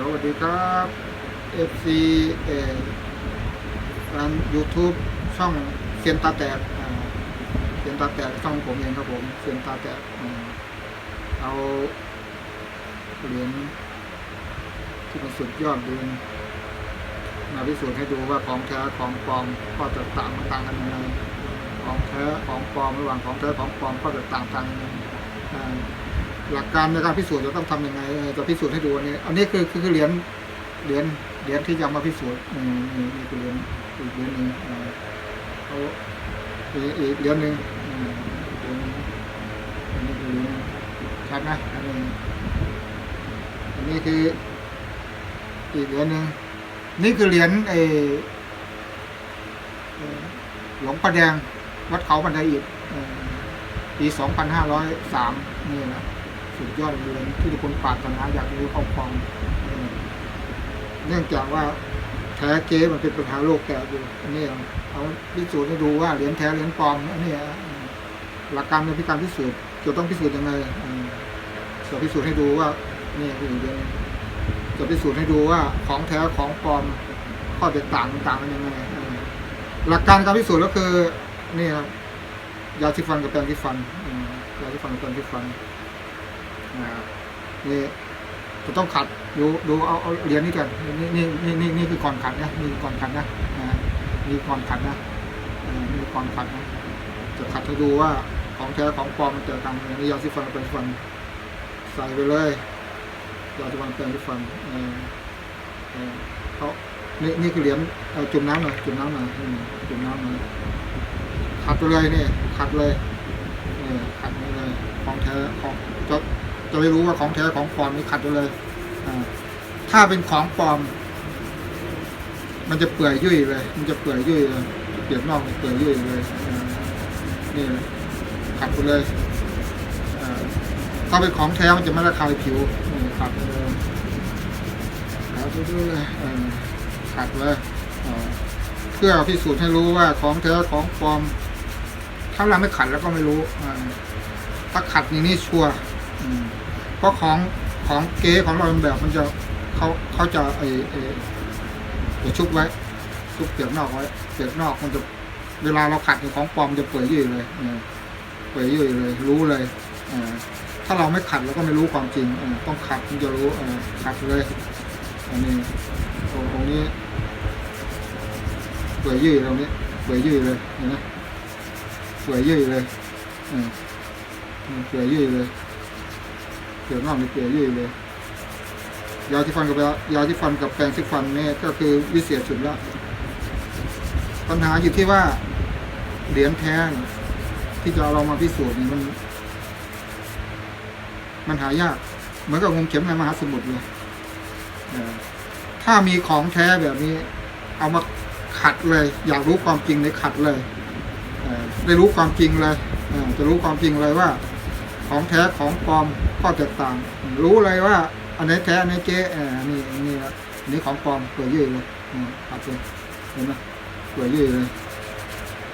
สวัสดีครับ FC เอ่อร้าน YouTube ช่องเซียนตาแตกอ่าเซียนตาแตกช่องผมเองครับผมเซียนตาแตกอ่าเอาเหรียญที่มันสุดยอดเหรียญมาพิสูจน์ให้ดูว่าของแท้ของปลอมข้อแตกต่างมันต่างกันยังไงของแท้ของปลอมระหว่างของแท้ของปลอมกต่างต่างกันยังไง หลักการในการพิสูจน์จะต้องทำยังไงจะพิสูจน์ให้ดูอันนี้ อันนี้คือคือเหรียญเหรียญเหรียญที่จะมาพิสูจน์อืมนี่นี่คือเหรียญอีกเหรียญหนึ่งเอาอีกเหรียญหนึ่งอันนี้คือเหรียญชัดนะอันนี้อันนี้คืออีกเหรียญหนึ่งนี่คือเหรียญเออหลวงประแดงวัดเขาบันไดอิฐเอ่อปี 2503 นี่นะ สุดยอดเรือนที่ทุกคนปรารถนาอยากรู้ครอบครองเนื่องจากว่าแท้เก๊มันเป็นปัญหาโลกแก่อยู่นนี้เอาพิสูจน์ให้ดูว่าเหรียญแท้เหรียญปลอมอันนี้อ่หลักการในพิการพิสูจน์จะต้องพิสูจน์ยังไงจะพิสูจน์ให้ดูว่านี่คือเหรียญจะพิสูจน์ให้ดูว่าของแท้ของปลอมข้อแตกต่างต่างกันยังไงหลักการการพิสูจน์ก็คือนี่ครับยาที่ฟันกับแปรงที่ฟันยาที่ฟันกับแปรงที่ฟัน นี่จะต้องขัดดูดูเอาเอาเหรียญนี้กันนี่นี่นี่นี่นี่คือก่อนขัดนะนี่ก่อนขัดนะนี่ก่อนขัดนะนี่ก่อนขัดนะจะขัดให้ดูว่าของแท้ของปลอมมันแตกต่างกันนี่ยาที่ฟันกับแปรงที่ฟันใส่ไปเลยยาที่ฟันแปรงที่ฟันเออเขานี่นี่คือเหรียญจุ่มน้ำหน่อยจุ่มน้ำหน่อยจุ่มน้ำหน่อยขัดไปเลยนี่ขัดเลยนี่ขัดไปเลยของแท้ของจะ จะไม่รู้ว่าของแท้ของปลอมนี่ขัดเลยถ้าเป็นของปลอม มันจะเปื่อยยุ่ยเลยมันจะเปื่อยยุ่ยเลยเปลี่ยนนอกเปื่อยยุ่ยเลยอ่านี่ขัดไปเลยถ้าเป็นของแท้มันจะไม่ระคายผิวขัดไปเลยขัดไปเลยขัดเลยเพื่อพิสูจน์ให้รู้ว่าของแท้ของปลอม ถ้าเราไม่ขัดแล้วก็ไม่รู้ถ้าขัดอย่างนี้ชัวร์ ราะของของเก๊ของเราแบบมันจะเขาเขาจะไอไอจะชุบไว้ ชุบเปลือกนอกไว้เปลือกนอกมันจะเวลาเราขัดในของปลอมจะเปื่อยยุ่ยเลยอ่าเปื่อยยุ่ยเลย รู้เลยอ่าถ้าเราไม่ขัดเราก็ไม่รู้ความจริงอ่าต้องขัดมันจะรู้อ่าขัดเลยอันนี้ตรงนี้เปื่อยยุ่ยตรงนี้เปื่อยยุ่ยเลยเห็นไหมเปื่อยยุ่ยเลยอืมอืมเปื่อยยุ่ยเลย เปลือกนอกนี่เปื่อยยุ่ยเลย ยาที่ฟันกับยาที่ฟันกับแปรงที่ฟันเนี่ยก็คือวิเศษสุดละปัญหาอยู่ที่ว่าเหรียญแท้ที่จะเอาเรามาพิสูจน์นี่มัน มันหายาก เหมือนกับงมเข็มในมหาสมุทรเลยถ้ามีของแท้แบบนี้ เอามาขัดเลย อยากรู้ความจริงในขัดเลยเอ่อได้รู้ความจริงเลยจะรู้ความจริงเลยว่า ของแท้ของปลอม ข้อแตกต่าง รู้เลยว่า อันไหนแท้อันไหนเก๊อ่อนี่นี่ละอันนี้ของปลอมเปื่อยยุ่เลยอืมขัดเลยเห็นไหมเปื่อยยุ่เลย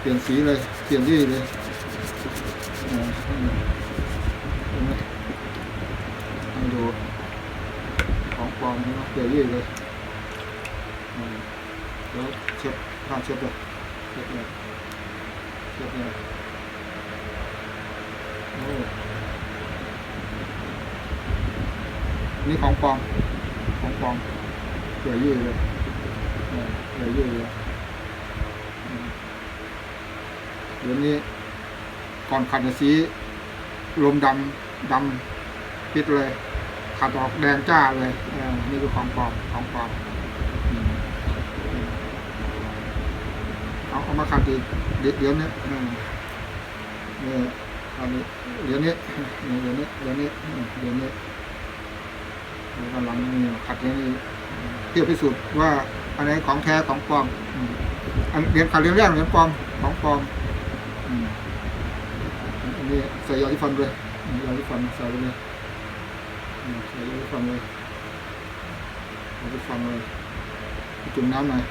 เปลี่ยนสีเลย เปลี่ยนยุ่เลยเออเห็นไหมดูของปลอมเห็นไหมเปื่อยยุ่เลยอืมเดี๋ยวเช็ดผ้าเช็ดเลยเช็ดเลยเช็ดเลยโอ้ นี่ของปลอมของปลอมเกลือยุ่เลยเออเกลือยุ่เลยเดี๋ยวนี้ก่อนขัดสีลมดำดำปิดเลย ขัดออกแดงจ้าเลยเนี่คือของปลอมของปลอมเอาเอามาขัดอีกเดี๋ยวเดี๋ยวนี้อืมเนี่ยอันนี้เดี๋ยวนี้เนี่ยเดี๋ยวนี้เดี๋ยวนี้อืมเดี๋ยวนี้ กำลังนี่ขัดเดี๋ยวนี้เพื่อพิสูจน์ว่าอันไหนของแท้ของปลอมอันเรียนขัดเรียนแรกเรียนปลอมของปลอมอันนี้ใส่ยาที่ฟันเลยยาที่ฟันใส่ไปเลยใส่ยาที่ฟันเลยยาที่ฟันเลยจุ่มน้ำหน่อย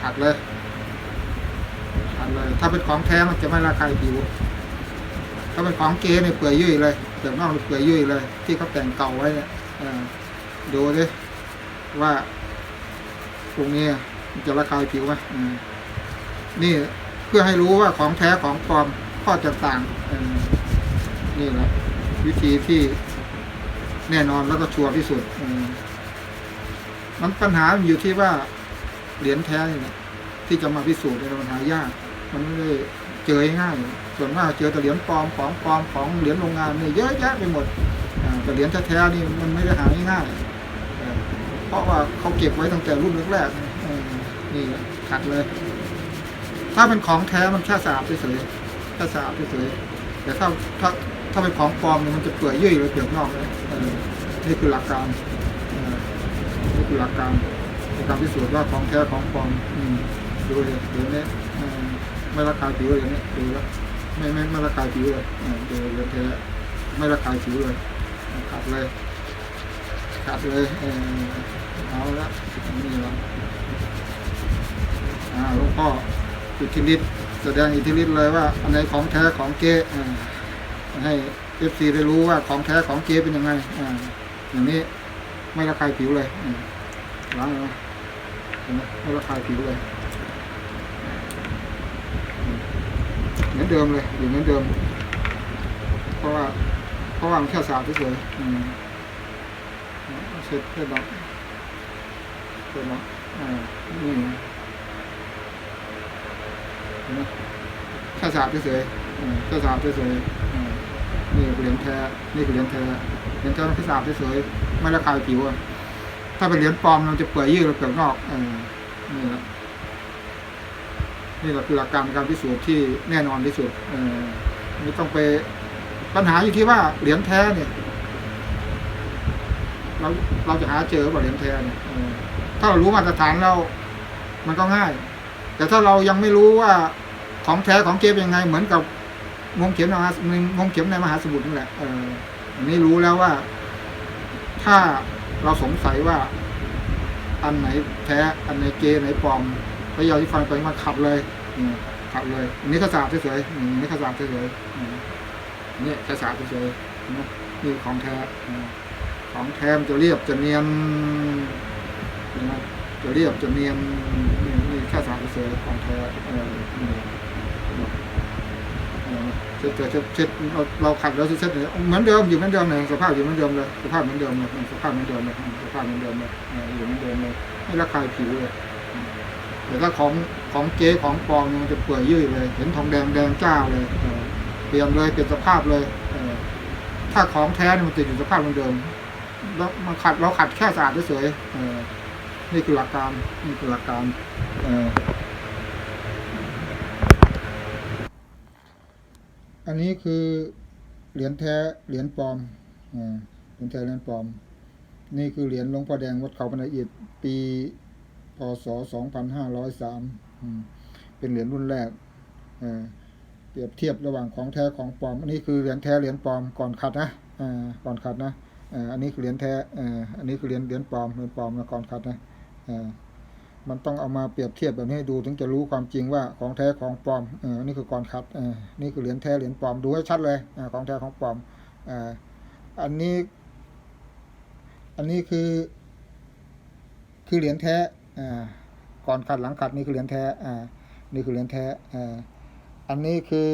ขัดเลยขัดเลย ถ้าเป็นของแท้มันจะไม่ระคายผิว ถ้าเป็นของเก๊เนี่ยเปื่อยยุ่ยเลยเปลือกนอกเนี่ยเปื่อยยุ่ยเลย ที่เขาแต่งเก่าไว้เนี่ยดูดิว่าตรงนี้มันจะระคายผิวไหมอืมนี่เพื่อให้รู้ว่าของแท้ของปลอมข้อแตกต่างออนี่แหละวิธีที่แน่นอนแล้วก็ชัวร์ที่สุดมันปัญหาอยู่ที่ว่าเหรียญแท้นี่แหละที่จะมาพิสูจน์ในยมันหายาก มันไม่ได้เจอง่าย ส่วนมากเจอแต่เหรียญปลอมของปลอมของเหรียญโรงงานนี่เยอะแยะไปหมดแต่เหรียญแท้ๆนี่มันไม่ได้หาง่ายๆเพราะว่าเขาเก็บไว้ตั้งแต่รุ่นแรกๆนี่แหละขัดเลย ถ้าเป็นของแท้มันแค่สะอาดเฉยๆแค่สะอาดเฉยๆแต่ถ้าถ้าถ้าเป็นของปลอมเนี่ยมันจะเปื่อยยุ่ยเลยเปลือกนอกเลยออนี่คือหลักการออนี่คือหลักการในการพิสูจน์ว่าของแท้ของปลอมดูเลยเดี๋ยวนี้ไม่ระคาผิวเลยเนี่ยดูแล้ว ไม่ไม่ไม่ระคายผิวเลยเออดูเลยแท้ไม่ระคายผิวเลยขัดเลยขัดเลยเออเอาละนี่ละอ่าหลวงพ่ออิทธิฤทธิ์แสดงอิทธิฤทธิ์เลยว่าอันไหนของแท้ของเก๊อ่าให้เอฟซีได้รู้ว่าของแท้ของเก๊เป็นยังไงอ่าอย่างนี้ไม่ระคายผิวเลยล้างเลยไมไม่ระคายผิวเลยเห มือนเดิมเลยอยู่เหมือนเดิม เพราะว่าเพราะว่ามันแค่สาดเฉยๆอืมเช็ดเช็ดล็อกเช็ดล็อกอ่านี่เห็นไหมแค่สาดเฉยๆแค่สาดเฉยๆนี่เหรียญแท้นี่คือเหรียญแท้เหรียญแท้มันแค่สาดเฉยๆไม่ระคายผิวอะถ้าเป็นเหรียญปลอมมันจะเปื่อยยืดแล้วเปลือกนอกเออนี่แหละ นี่แหละคือหลักการการพิสูจน์ที่แน่นอนที่สุดไม่ต้องไปปัญหาอยู่ที่ว่าเหรียญแท้เนี่ยเราเราจะหาเจอว่าเหรียญแท้เนี่ยถ้าเรารู้มาตรฐานเรามันก็ง่าย แต่ถ้าเรายังไม่รู้ว่าของแท้ของเก็บยังไง เหมือนกับงมเข็มในมหางมเข็มในมหาสมุทรนั่นแหละเอออันนี้รู้แล้วว่า ถ้าเราสงสัยว่า อันไหนแท้ อันไหนเกไหนปลอม พยายามที่ฟังไปมาขัดเลยอืมขัดเลยอันนี้ข้าสาบเฉยๆอืมอันนี้ข้าสาบเฉยๆอืมอันนี่ข้าสาบเฉยๆเห็นไหมนี่ของแท้อืมของแท้มันจะเรียบจะเนียนเห็นไหมจะเรียบจะเนียนนี่นี่แค่สาบเฉยๆของแท้เออนี่เออเช็ดเช็ดเช็ดเช็ดเราเราขัดแล้วเช็ดเช็ดเนี่ยเหมือนเดิมอยู่เหมือนเดิมเลยสภาพอยู่เหมือนเดิมเลยสภาพเหมือนเดิมเลยสภาพเหมือนเดิมเลยสภาพเหมือนเดิมเลยเอออยู่เหมือนเดิมเลยไม่ระคายผิวเลย แต่ถ้าของของเก๊ของปลอมมันจะเปื่อยยุ่ยเลย เห็นทองแดงแดงจ้าเลยเปลี่ยนเลยเปลี่ยนสภาพเลยถ้าของแท้เนี่ยมันจะอยู่สภาพเดิมๆแล้วมันขัดเราขัดแค่สะอาดเฉยๆนี่คือหลักการนี่คือหลักการอันนี้คือเหรียญแท้เหรียญปลอมเหรียญแท้เหรียญปลอม นี่คือเหรียญหลวงพ่อแดงวัดเขาพระอิฐปี ศ 2503อืมเป็นเหรียญรุ่นแรกเปรียบเทียบระหว่างของแท้ของปลอม อันนี้คือเหรียญแท้เหรียญปลอมก่อนขัดนะก่อนขัดนะอันนี้คือเหรียญแท้อ่าอันนี้คือเหรียญเหรียญปลอมเหรียญปลอมนะก่อนขัดนะมันต้องเอามาเปรียบเทียบแบบนี้ให้ดูถึงจะรู้ความจริงว่าของแท้ของปลอมอันนี้คือก่อนขัดนี่คือเหรียญแท้เหรียญปลอมดูให้ชัดเลยของแท้ของปลอมอันนี้ อันนี้คือ คือเหรียญแท้อ่ ก่อนขัดหลังขัดนี่คือเหรียญแท้อ่านี่คือเหรียญแท้อ่าอันนี้คือ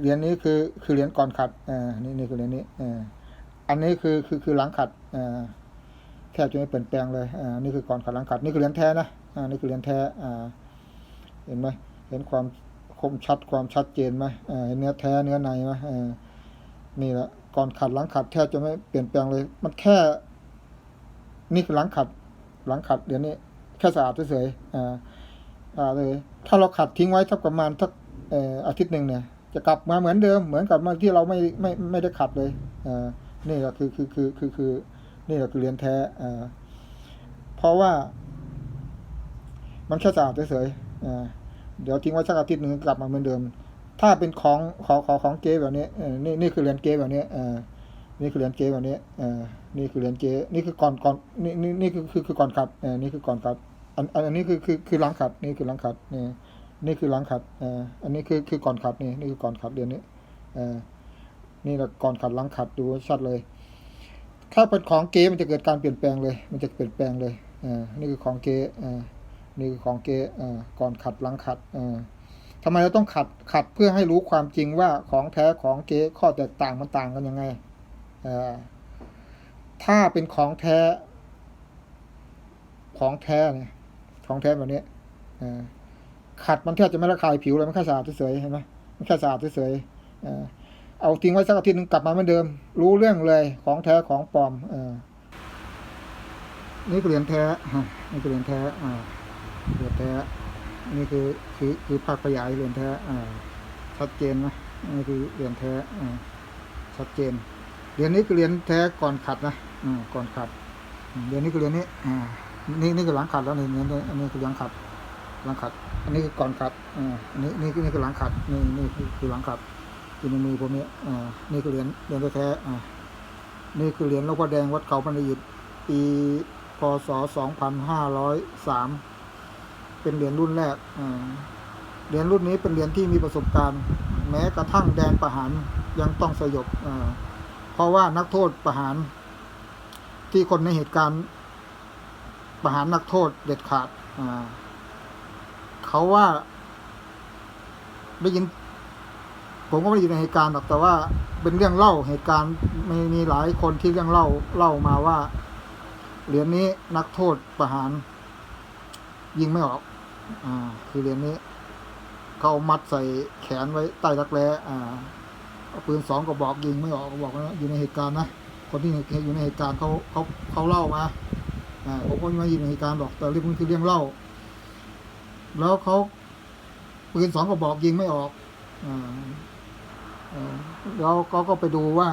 เหรียญนี้คือคือเหรียญก่อนขัดอ่านี่นี่คือเหรียญนี้อ่าอันนี้คือคือคือหลังขัดอ่าแทบจะไม่เปลี่ยนแปลงเลยอ่านี่คือก่อนขัดหลังขัดนี่คือเหรียญแท้นะอ่านี่คือเหรียญแท้อ่าเห็นไหมเห็นความคมชัดความชัดเจนไหมอ่าเห็นเนื้อแท้เนื้อในไหมอ่านี่แหละก่อนขัดหลังขัดแทบจะไม่เปลี่ยนแปลงเลย มันแค่ นี่คือหลังขัด หลังขัดเดี๋ยวนี้แค่สะอาดเฉยๆอ่าอ่าเลย ถ้าเราขัดทิ้งไว้สักประมาณสักเอ่ออาทิตย์หนึ่งเนี่ยจะกลับมาเหมือนเดิมเหมือนกับเมื่อที่เราไม่ไม่ไม่ได้ขัดเลยอ่านี่แหละคือคือคือคือคือนี่แหละคือเรียนแท้อ่าเพราะว่า มันแค่สะอาดเฉยๆอ่าเดี๋ยวทิ้งไว้สักอาทิตย์หนึ่งกลับมาเหมือนเดิม ถ้าเป็นของของของของเก๊แบบนี้เออนี่นี่คือเรียนเก๊แบบนี้อ่า นี่คือเหรียญเจแบบนี้อ่านี่คือเหรียญเจนี่คือก่อนก่อนนี่นี่นี่คือคือคือก่อนขัดอ่านี่คือก่อนขัดอันอันอันนี้คือคือคือหลังขัดนี่คือหลังขัดนี่นี่คือหลังขัดอ่าอันนี้คือคือก่อนขัดนี่นี่คือก่อนขัดเดือนนี้อ่านี่แหละก่อนขัดหลังขัดดูชัดเลย ถ้าเป็นของเก๊มันจะเกิดการเปลี่ยนแปลงเลย มันจะเปลี่ยนแปลงเลยอ่านี่คือของเก๊อ่านี่คือของเก๊อ่าก่อนขัดหลังขัดอ่าทำไมเราต้องขัดขัดเพื่อให้รู้ความจริงว่าของแท้ของเก๊ข้อแตกต่างมันต่างกันยังไง ถ้าเป็นของแท้ ของแท้เนี่ยของแท้แบบนี้ขัดมันแทบจะไม่ระคายผิวเลยมันแค่สะอาดเฉยเห็นไหมมันแค่สะอาดเฉยเอาทิ้งไว้สักอาทิตย์หนึงกลับมาเหมือนเดิม รู้เรื่องเลยของแท้ของปลอมเอนี่คือเหรียญแท้นี่คือเหรียญแท้อ่าเหรียญแท้นี่คือคือคือภาคขยายเหรียญแท้อ่าชัดเจนนะนี่คือเหรียญแท้อ่าชัดเจน เหรียญนี้คือเหรียญแท้ก่อนขัดนะอ่าก่อนขัดเหรียญนี้คือเหรียญนี้อ่านี่นี่คือหลังขัดแล้วนี่เหรียญนี้อันนี้คือหลังขัดหลังขัด อันนี้คือก่อนขัดอ่าอันนี้นี่คือนี่คือหลังขัดนี่นี่คือหลังขัดอยู่ในมือผมเนี่ยอ่านี่คือเหรียญเหรียญแท้อ่านี่คือเหรียญหลวงพ่อแดงวัดเขาพันยิตปีพศ2503เป็นเหรียญรุ่นแรกอ่าเหรียญรุ่นนี้เป็นเหรียญที่มีประสบการณ์ แม้กระทั่งแดนประหารยังต้องสยบอ่า ราะว่านักโทษประหาร ที่คนในเหตุการณ์ ประหารนักโทษเด็ดขาดเขาว่า ได้ยิน ผมก็ไม่ได้อยู่ในเหตุการณ์หรอกแต่ว่าเป็นเรื่องเล่าเหตุการณ์มีมีหลายคนที่เรื่องเล่าเล่ามาว่าเหรียญนี้นักโทษประหาร ยิงไม่ออก อ่า คือเหรียญนี้ เขามัดใส่แขนไว้ใต้รักแร้อ่า ปืนสองกระบอกยิงไม่ออกบอกว่าอยู่ในเหตุการณ์นะคนที่อยู่ในเหตุการณ์เขาเขาเขาเล่ามาอ่าผมก็ไม่ยู่ในเหตุการณ์หรอกแต่เรื่องมันคือเรื่องเล่า แล้วเขาปืนสองกระบอกยิงไม่ออกอ่าแล้วก็ก็ไปดูว่า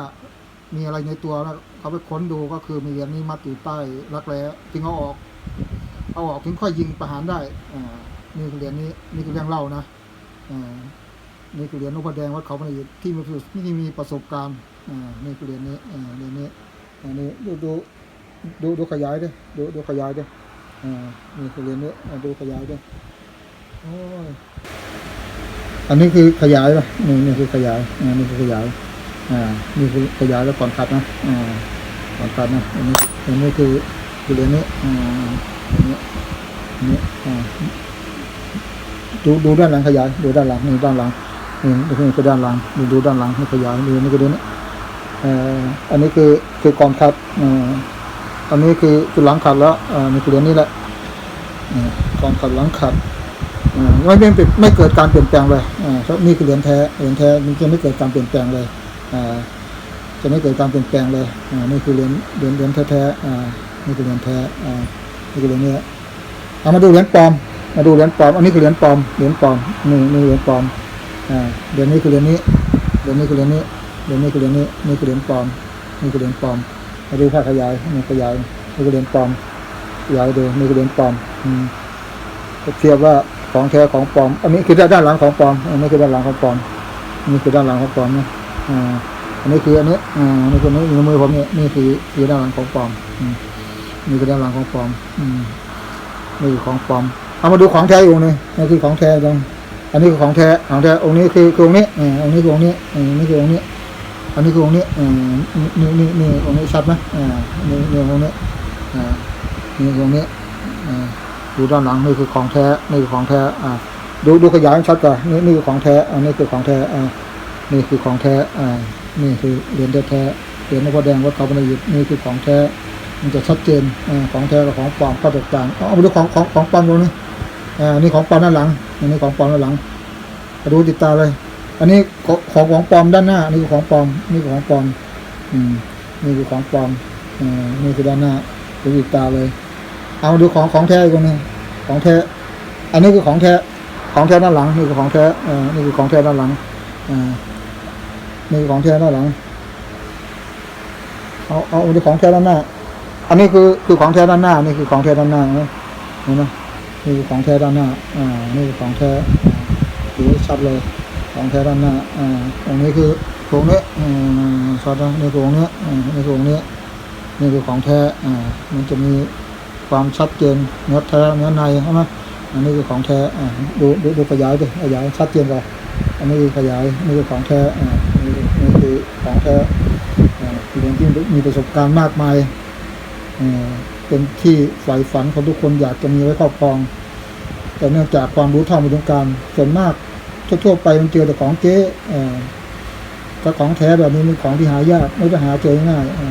มีอะไรในตัวแล้วเขาไปค้นดูก็คือมีเหรียญนี้มัดอยู่ใต้รักแร้จึงเอาออก เอาออกถึงค่อยยิงประหารได้อ่านี่คือเหรียญนี้นี่คือเรื่องเล่านะอ่า นี่คือเหรียญหลวงพ่อแดงวัดเขาพระอิฐที่มีที่มีประสบการณ์อ่านี่คือเหรียญนี้อ่าเหรียญนี้อันนี้ดูดูดูดูขยายด้วยดูดูขยายด้วยอ่านี่คือเหรียญนี้ดูขยายด้วยโอ้ยอันนี้คือขยายป่ะนี่นี่คือขยายอ่านี่คือขยายอ่านี่คือขยายแล้วก่อนขัดนะอ่าก่อนขัดนะอันนี้อันนี้คือคือเหรียญนี้อ่าอันนี้อันนี้อ่าดูดูด้านหลังขยายดูด้านหลังนี่ด้านหลัง นี่นี่คือด้านหลังนี่ดูด้านหลังนี่ขยายนี่นี่คือเดือนนี้เอ่ออันนี้คือคือกอนขัดอ่าอันนี้คือคือหลังขัดแล้วอ่านี่คือเดือนนี้แหละอ่าก่อนขัดหลังขัดอ่าไม่ไม่เป็นไม่เกิดการเปลี่ยนแปลงเลยอ่าเพราะนี่คือเหรียญแท้เหรียญแท้มันจะไม่เกิดการเปลี่ยนแปลงเลยอ่าจะไม่เกิดการเปลี่ยนแปลงเลยอ่านี่คือเหรียญเหรียญเหรียญแท้ๆอ่านี่คือเหรียญแท้อ่านี่คือเหรียญนี้เอามาดูเหรียญปลอมมาดูเหรียญปลอมอันนี้คือเหรียญปลอมเหรียญปลอมนี่นี่เหรียญปลอม เหรียญนี้คือเหรียญนี้เหรียญนี้คือเหรียญนี้เหรียญนี้คือเหรียญนี้ นี่คือเหรียญปลอม นี่คือเหรียญปลอมมาดูภาพขยายนี่ขยาย นี่คือเหรียญปลอมขยายดู นี่คือเหรียญปลอมอืมเทียบว่าของแท้ของปลอม อันนี้คือด้านหลังของปลอม อันนี้คือด้านหลังของปลอมอันนี้คือด้านหลังของปลอมนะอันนี้คืออันนี้อ่าอันนี้คือนี้อยู่ในมือผมเนี่ยนี่คือคือด้านหลังของปลอมมนี่คือด้านหลังของปลอม อืมนี่คือของปลอม เอามาดูของแท้อีกองค์หนึงนี่คือของแท้ตรง อันนี้คือของแท้ของแท้องค์นี้คือคือองค์นี้อ่าองค์นี้คือองค์นี้อ่านี่คือองค์นี้อันนี้คือองค์นี้อ่านี่นี่นี่องค์นี้ชัดไหมอ่านี่นี่องค์นี้อ่านี่องค์นี้อ่าดูด้านหลังนี่คือของแท้นี่คือของแท้อ่าดูดูขยายชัดก่อนี่นี่คือของแท้ อันนี้คือของแท้อ่านี่คือของแท้อ่านี่คือเหรียญแท้เหรียญหลวงพ่อแดงวัดเขาพนยิตนี่คือของแท้มันจะชัดเจนอ่าของแท้กับของปลอมข้อแตกต่างเอาเอามาดูของของของปลอมตรงนี้อ่านี่ของปลอมด้านหลัง อันนี้ของปลอมด้านหลังดูติดตาเลย อันนี้ของของปลอมด้านหน้า นี่คือของปลอม นี่คือของปลอม อืม นี่คือของปลอมอ่านี่คือด้านหน้า ดูติดตาเลย เอาดูของของแท้อีกคนหนึงของแท้ อันนี้คือของแท้ ของแท้ด้านหลัง นี่คือของแท้เอ่อนี่คือของแท้ด้านหลังอ่านี่คือของแท้ด้านหลัง เอาเอาดูของแท้ด้านหน้า อันนี้คือคือของแท้ด้านหน้า นี่คือของแท้ด้านหน้าเห็นไหม นี่คือของแท้ด้านหน้า อ่า นี่คือของแท้ดูชัดเลย ของแท้ด้านหน้า อ่าตรงนี้คือตรงนี้อ่าชัดนะในี่คือตรงนี้อ่านี่คือตรงนี้นี่คือของแท้ อ่า มันจะมีความชัดเจนเนื้อแท้เนื้อในใช่ไหมอันนี้คือของแท้ อ่า ดูดูดูขยายดิขยายชัดเจนกว่าอันนี้คือขยาย นี่คือของแท้ อ่า นี่นี่คือของแท้อ่าเรียนที่มีประสบการณ์มากมายอ่อ เป็นที่ใฝ่ฝันของทุกคนอยากจะมีไว้ครอบครอง แต่เนื่องจากความรู้เท่าไม่ถึงการส่วนมากทั่วๆไปมันเจอแต่ของเก๊ก็ของแท้แบบนี้มันของที่หายากไม่ได้หาเจอง่ายอ